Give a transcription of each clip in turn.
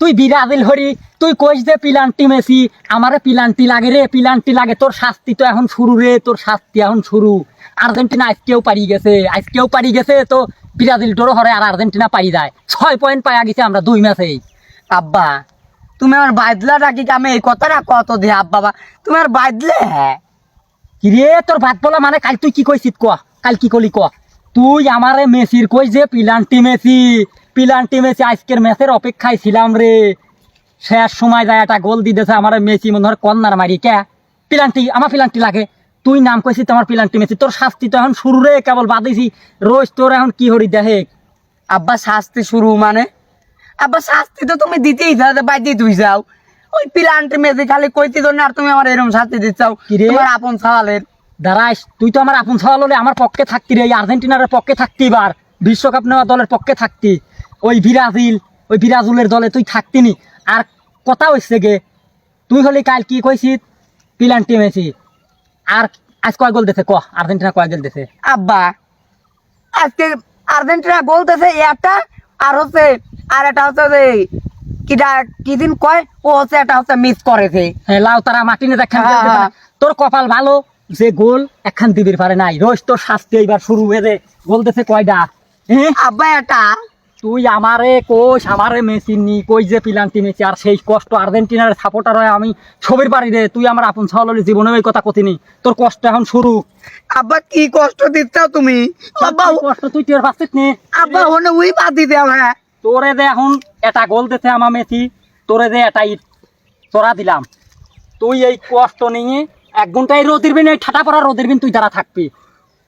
তুই বিরাজিল হরি, তুই কইস যে পিলান্টি মেসি, আমারে পিলান্টি লাগে রে, পিলান্টি লাগে। তোর শাস্তি তো এখন শুরু রে, তোর শাস্তি এখন শুরু। আর্জেন্টিনা আজকেও পারি গেছে, আজকেও পারি গেছে, তো ব্রাজিল তোরও হরে আর আর্জেন্টিনা পারি যায়। ছয় পয়েন্ট পাইয়া গেছে আমরা দুই ম্যাচেই আব্বা, তুমি আমার বাদলা ডাকি কি আমি এই কথাটা কত দে, আব্বা তুমি আমার বাদলে? হ্যাঁ কিরে তোর ভাত বলা মানে কাল তুই কি কইছিস ক কাল কি কলি ক তুই আমারে মেসির কই যে পিলান্টি মেসি পিলান্টি মেসি আজকের ম্যাচের অপেক্ষায় ছিলাম রে। শেষ সময় যায় একটা গোল দিতেছে আমার মেসি মনে হয় কন্যার মারি কে? পিলান্টি আমার পিলান্টি লাগে। তুই নাম কইছিস তোমার পিলান্টি মেসি। তোর শাস্তি তো এখন শুরু রে কেবল বাদিছি। রোজ তোর এখন কি হরি দেখে? আব্বা শাস্তি শুরু মানে? আব্বা শাস্তি তো তুমি দিতেই যাও বাইতে তুই যাও। ওই প্লান্টে মেজে খালি কইতে না আর তুমি আমার এরকম শাস্তি দিচ্ছাও? তোমার আপন সাওয়ালের দাঁড়াইস তুই তো আমার আপন সওয়াল হলে আমার পক্ষে থাকতি রে এই আর্জেন্টিনার পক্ষে থাকতি এবার। বিশ্বকাপ নেওয়া দলের পক্ষে থাকতি। ওই ব্রাজিল ওই ব্রাজিলের দলে তুই থাকতি নি। আর কথা হচ্ছে গে তুই হলি কাল কি কইছিস? পিলান্টি মেসি আর আজ কয় গোল দিছে? ক আর্জেন্টিনা কয় গোল দিছে? আব্বা আজকে আর্জেন্টিনা বলতেছে একটা আর হচ্ছে আর একটা হচ্ছে যে কিটা কি দিন কয়? ও হচ্ছে একটা হচ্ছে মিস করেছে হ্যাঁ লাউ তারা মাটিনে দেখেন হ্যাঁ। তোর কপাল ভালো যে গোল একখান দিবির পারে নাই। রোজ তোর শাস্তি এইবার শুরু হয়ে গোল দিছে কয়টা হ্যাঁ? আব্বা একটা তুই আমারে কোষ আমারে মেসি নি কই যে পিলান্টি মেসি আর সেই কষ্ট আর্জেন্টিনার সাপোর্টার হয় আমি ছবির বাড়ি রে তুই আমার আপন ছাওয়ালি জীবনে ওই কথা কতিনি তোর কষ্ট এখন শুরু। আব্বা কি কষ্ট দিচ্ছ তুমি? আব্বা কষ্ট তুই টের পাচ্ছিস নি? আব্বা হনে উই বাদ দিতে হ্যাঁ তোরে দে এখন এটা গোল দিতে আমার মেসি তোরে দে এটা ইট তোরা দিলাম। তুই এই কষ্ট নিয়ে এক ঘণ্টা এই রোদের বিন এই ঠাটা পড়া রোদের বিন তুই দ্বারা থাকবি।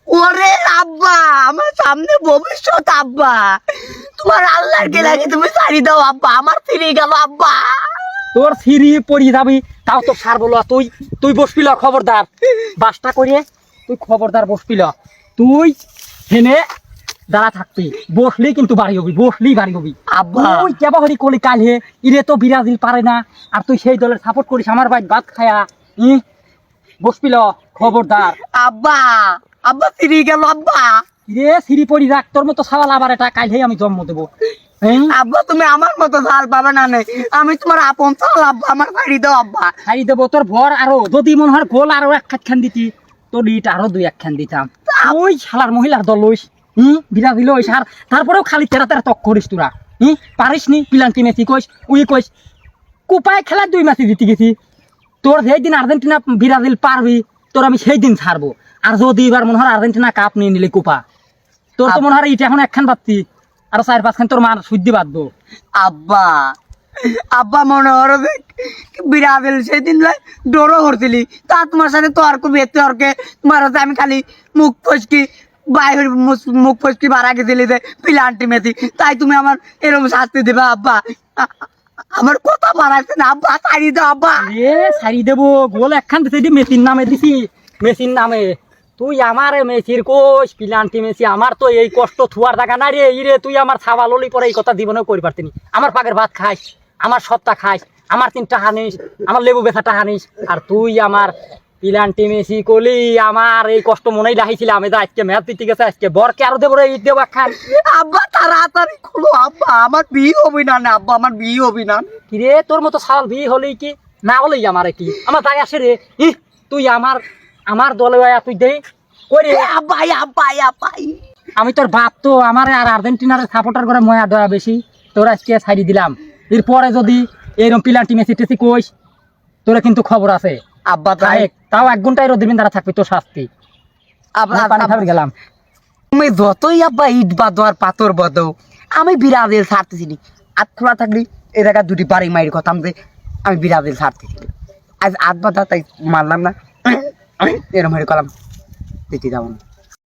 ওরে আব্বা আমার সামনে ভবিষ্যৎ আব্বা। তোমার আল্লাহর কে লাগে? তুমি ছাড়ি দাও আব্বা। আমার ফিরে গেল আব্বা। তোর সিঁড়ি পড়ি যাবি তাও তো সার বলো তুই তুই বসবি ল খবরদার। বাসটা করিয়ে তুই খবরদার বসবি ল। তুই হেনে দাঁড়া থাকবি। বসলি কিন্তু বাড়ি হবি বসলি বাড়ি হবি। আব্বা। তুই কেবা হরি কলি কাল হে ইরে তো বিরাজিল পারে না। আর তুই সেই দলের সাপোর্ট করিস আমার ভাই ভাত খায়া। ই বসবি ল খবরদার। আব্বা আব্বা ফিরে গেল আব্বা। ইরে সিঁড়ি পড়ি রাখ তোর মতো সাওয়াল আবার এটা কাল আমি জন্ম দেবো। হ্যাঁ? আব্বা তুমি আমার মতো চাল পাবে না নে। আমি তোমার আপন চাল আব্বা আমার বাড়ি দাও আব্বা। দেবো তোর ভর আরও। যদি মনে হয় গোল আরও এক খাত খান দিতি তোর ইট আরও দুই এক খান দিতাম। ওই শালার মহিলার দল লইস হুম? বিরা দিল ওই সার তারপরেও খালি তেরা তেরা তক করিস তোরা হুম? পারিস নি? পিলান্টি মেসি কইস উই কইস। কুপায় খেলা দুই ম্যাচে জিতে গেছি। তোর সেই দিন আর্জেন্টিনা ব্রাজিল পারবি তোর আমি সেই দিন ছাড়বো। আর যদি এবার মনে হয় আর্জেন্টিনা কাপ নিয়ে নিলে কুপা তোর তো মনে হয় ইটা এখন একখান পাচ্ছি আর চার পাঁচখান তোর মার শুদ্ধি বাঁধবো। আব্বা আব্বা মনে হলো যে বিরাদিল সেদিন ডোরো করছিলি তা তোমার সাথে তো আর খুব এতে অর্কে তোমার হচ্ছে আমি খালি মুখ ফসকি বাইরে মুখ ফসকি বাড়া গেছিলি যে পিলান্টি মেথি তাই তুমি আমার এরকম শাস্তি দেবে আব্বা। আমার কথা বাড়াচ্ছে না আব্বা ছাড়ি দাও আব্বা। এ সারি দেবো গোল একখান দিতে দি মেসির নামে দিছি মেসির নামে। তুই আমার মেসির কোষ পিলান্টি মেসি আমার তো এই কষ্ট থুয়ার জায়গা না রে। ইরে তুই আমার ছাওয়া ললি পরে এই কথা জীবনেও করি পারতিনি আমার পাকের ভাত খাইস আমার সত্তা খাইস আমার তিনটা হানিস আমার লেবু বেথাটা হানিস আর তুই আমার পিলান্টি মেসি কলি আমার এই কষ্ট মনেই রাখিছিল আমি যা আজকে ম্যাচ দিতে গেছে আজকে বরকে আরও দেবো ইট দেবো একখান। আব্বা তাড়াতাড়ি খুলো আব্বা আমার বিয়ে হবি না না আব্বা আমার বিয়ে হবি না কিরে তোর মতো সাল বিয়ে হলেই কি না হলেই আমার কি? আমার তাই আসে রে ই তুই আমার আমার দলে আয়া তুই দে করে আব্বাই আব্বাই আব্বাই। আমি তোর বাপ তো আমার আর আর্জেন্টিনার সাপোর্টার করে ময়া দয়া বেশি। তোর আজকে ছাড়ি দিলাম। এরপরে যদি এরকম পিলান্টি মেসি টেসি কইস তোরা কিন্তু খবর আছে। আব্বা তাই। তাও এক ঘন্টায় রোদিন দ্বারা থাকবি তোর শাস্তি। খাবি গেলাম। তুমি যতই আব্বা ইট বাঁধো আর পাথর বাঁধো আমি বিরাজের ছাড়তেছি নি। আর খোলা থাকলি এ জায়গা দুটি বাড়ি মাইর কথা আমি যে আমি বিরাজের ছাড়তেছি আজ আট বাঁধা তাই মারলাম না। এরম হেরে কলাম দিতে যাব না।